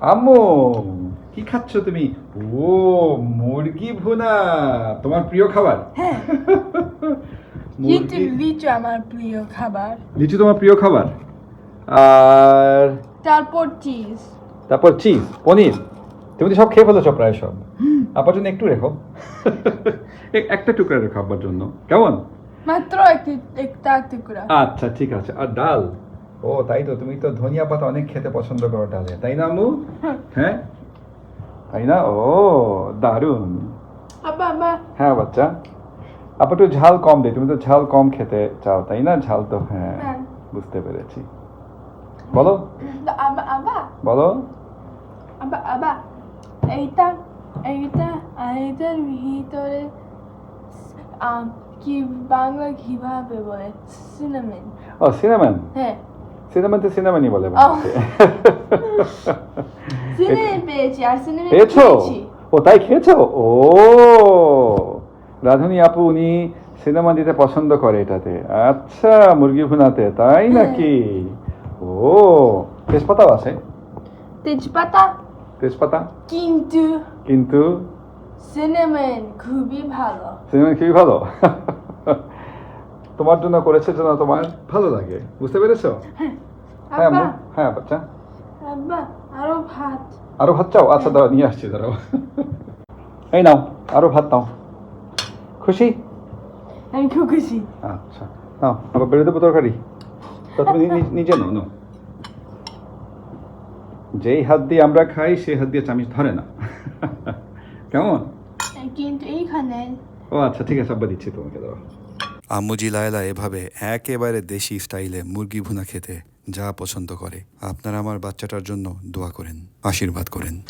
আম্মু কি খাচ্ছ তুমি? ও মুরগি ভুনা তোমার প্রিয় খাবার। হ্যাঁ। লিচু আমার প্রিয় খাবার। লিচু তোমার প্রিয় খাবার? আর তারপর চিজ। তারপর চিজ পনির। তুমি তো সব খেয়ে ফেলেছো প্রায় সব। আপার জন্য একটু রেখো। এক- একটা টুকরা রেখো আব্বার জন্য। কেমন? মাত্র একটা টুকরা। আচ্ছা ঠিক আছে। আর ডাল? ও তাই তো তুমি তো ধনিয়া পাতা অনেক খেতে পছন্দ করো ডালে তাই না আম্মু? হ্যাঁ। তাই না? ও দারুণ। হ্যাঁ বাচ্চা। আপা একটু ঝাল কম দে তুমি তো ঝাল কম খেতে চাও তাই না? ঝাল তো হ্যাঁ হ্যাঁ। বুঝতে পেরেছি। বলো। বলো। এইটা এইটা এইটার ভিতরে কি বাংলা কীভাবে বলে? সিনেমেন ও সিনেমান হ্যাঁ। সিনেমান তো সিনেমানই বলে। সিনেমে পেয়েছি আর সিনেমে পেয়েছ ও তাই খেয়েছো ও রাধুনি আপু উনি সিনেমা দিতে পছন্দ করে এটাতে আচ্ছা মুরগি ভুনাতে তাই। নাকি ও তেজপাতাও আছে তেজপাতা তেজপাতা কিন্তু কিন্তু সিনেমেন খুবই ভালো সিনেমা খুবই ভালো তোমার জন্য করেছে জন্য তোমার ভালো লাগে। বুঝতে পেরেছ? হ্যাঁ আব্বা। হ্যাঁ বাচ্চা আব্বা আরও ভাত। আরও ভাত চাও? আচ্ছা দাঁড়াও নিয়ে আসছি দাঁড়াও। এই নাও আরও ভাত নাও। খুশি? আমি খুব খুশি। আচ্ছা নাও আবার বেরো দেবো তরকারি। তা তুমি নিজে নাও নাও। যেই হাত দিয়ে আমরা খাই সেই হাত দিয়ে চামিচ ধরে না। কেমন? কিন্তু এইখানে ও আচ্ছা ঠিক আছে আব্বা দিচ্ছি তোমাকে দাও আম্মুজি লায়লা এভাবে একেবারে দেশি স্টাইলে মুরগি ভুনা খেতে যা পছন্দ করে। আপনারা আমার বাচ্চাটার জন্য দোয়া করেন, আশীর্বাদ করেন।